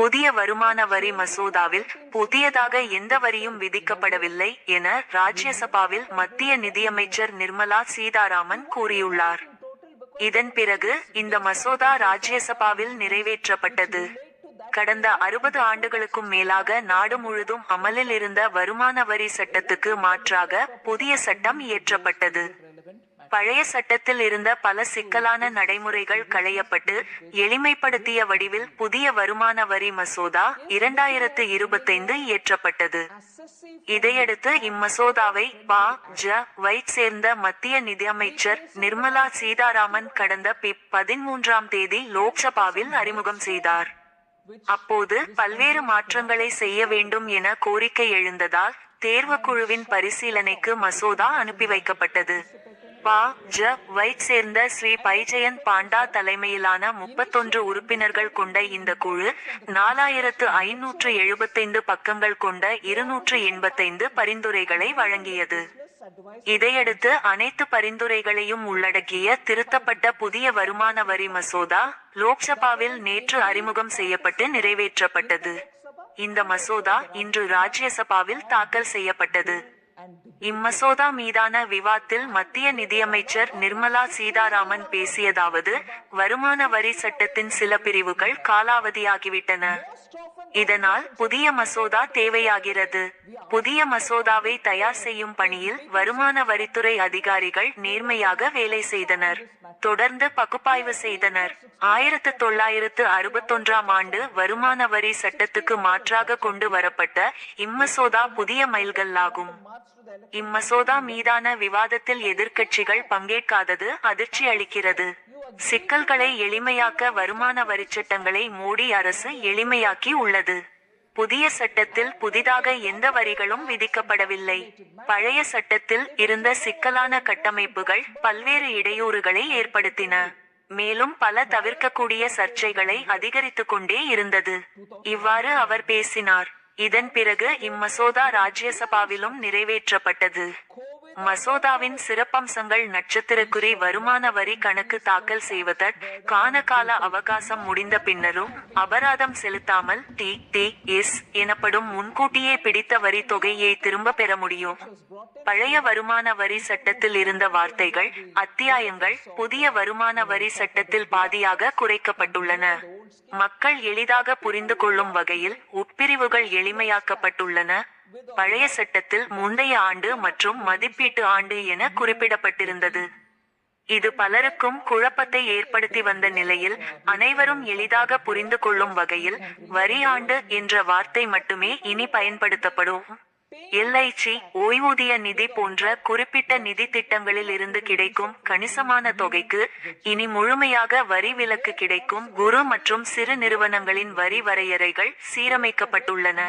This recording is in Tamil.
புதிய வருமான வரி மசோதாவில் புதியதாக எந்த வரியும் விதிக்கப்படவில்லை என ராஜ்யசபாவில் மத்திய நிதியமைச்சர் நிர்மலா சீதாராமன் கூறியுள்ளார். இதன் பிறகு இந்த மசோதா ராஜ்யசபாவில் நிறைவேற்றப்பட்டது. கடந்த அறுபது ஆண்டுகளுக்கும் மேலாக நாடு முழுதும் அமலில் இருந்த வருமான வரி சட்டத்துக்கு மாற்றாக புதிய சட்டம் இயற்றப்பட்டது. பழைய சட்டத்தில் இருந்த பல சிக்கலான நடைமுறைகள் களையப்பட்டு எளிமைப்படுத்திய வடிவில் புதிய வருமான வரி மசோதா இரண்டாயிரத்து இருபத்தைந்து இயற்றப்பட்டது. இதையடுத்து இம்மசோதாவை பா. ஜ. வை. சேர்ந்த மத்திய நிதியமைச்சர் நிர்மலா சீதாராமன் கடந்த பிப் பதிமூன்றாம் தேதி லோக்சபாவில் அறிமுகம் செய்தார். அப்போது பல்வேறு மாற்றங்களை செய்ய வேண்டும் என கோரிக்கை எழுந்ததால் தேர்வுக்குழுவின் பரிசீலனைக்கு மசோதா அனுப்பி வைக்கப்பட்டது. பா ஜ வைச் சேர்ந்த ஸ்ரீ பைஜயந்த் பாண்டா தலைமையிலான முப்பத்தொன்று உறுப்பினர்கள் கொண்ட இந்த குழு நாலாயிரத்து ஐநூற்று எழுபத்தைந்து பக்கங்கள் கொண்ட இருநூற்று எண்பத்தைந்து பரிந்துரைகளை வழங்கியது. இதையடுத்து அனைத்து பரிந்துரைகளையும் உள்ளடக்கிய திருத்தப்பட்ட புதிய வருமான வரி மசோதா லோக்சபாவில் நேற்று அறிமுகம் செய்யப்பட்டு நிறைவேற்றப்பட்டது. இந்த மசோதா இன்று ராஜ்யசபாவில் தாக்கல் செய்யப்பட்டது. இம்மசோதா மீதான விவாத்தில் மத்திய நிதியமைச்சர் நிர்மலா சீதாராமன் பேசியதாவது வருமான வரி சட்டத்தின் சில பிரிவுகள் காலாவதியாகிவிட்டன. இதனால் புதிய மசோதா தேவையாகிறது. புதிய மசோதாவை தயார் செய்யும் பணியில் வருமான வரித்துறை அதிகாரிகள் நேர்மையாக வேலை செய்தனர். தொடர்ந்து பகுப்பாய்வு செய்தனர். ஆயிரத்து தொள்ளாயிரத்து அறுபத்தொன்றாம் ஆண்டு வருமான வரி சட்டத்துக்கு மாற்றாக கொண்டு வரப்பட்ட இம்மசோதா புதிய மைல்கல்லாகும். இம்மசோதா மீதான விவாதத்தில் எதிர்க்கட்சிகள் பங்கேற்காதது அதிர்ச்சி அளிக்கிறது சிக்கல்களை எளிமையாக்க வருமான வரிச்சட்டங்களை மோடி அரசு எளிமையாக்கி உள்ளது. புதிய சட்டத்தில் புதிதாக எந்த வரிகளும் விதிக்கப்படவில்லை. பழைய சட்டத்தில் இருந்த சிக்கலான கட்டமைப்புகள் பல்வேறு இடையூறுகளை ஏற்படுத்தின. மேலும் பல தவிர்க்கக்கூடிய சர்ச்சைகளை அதிகரித்து கொண்டே இருந்தது. இவ்வாறு அவர் பேசினார். இதன் பிறகு இம்மசோதா ராஜ்யசபாவிலும் நிறைவேற்றப்பட்டது. மசோதாவின் சிறப்பம்சங்கள் நட்சத்திரக்குறி வருமான வரி கணக்கு தாக்கல் செய்வதற் கான கால அவகாசம் முடிந்த பின்னரும் அபராதம் செலுத்தாமல் டி டி எஸ் எனப்படும் முன்கூட்டியே பிடித்த வரி தொகையை திரும்ப பெற முடியும். பழைய வருமான வரி சட்டத்தில் இருந்த வார்த்தைகள் அத்தியாயங்கள் புதிய வருமான வரி சட்டத்தில் பாதியாக குறைக்கப்பட்டுள்ளன. மக்கள் எளிதாக புரிந்து கொள்ளும் வகையில் உட்பிரிவுகள் எளிமையாக்கப்பட்டுள்ளன. பழைய சட்டத்தில் முந்தைய ஆண்டு மற்றும் மதிப்பீட்டு ஆண்டு என குறிப்பிடப்பட்டிருந்தது. இது பலருக்கும் குழப்பத்தை ஏற்படுத்தி வந்த நிலையில் அனைவரும் எளிதாக புரிந்து கொள்ளும் வகையில் வரி ஆண்டு என்ற வார்த்தை மட்டுமே இனி பயன்படுத்தப்படும். எல்ஐசி ஓய்வூதிய நிதி போன்ற குறிப்பிட்ட நிதி திட்டங்களில் இருந்து கிடைக்கும் கணிசமான தொகைக்கு இனி முழுமையாக வரி விலக்கு கிடைக்கும் குறு மற்றும் சிறு நிறுவனங்களின் வரி வரையறைகள் சீரமைக்கப்பட்டுள்ளன.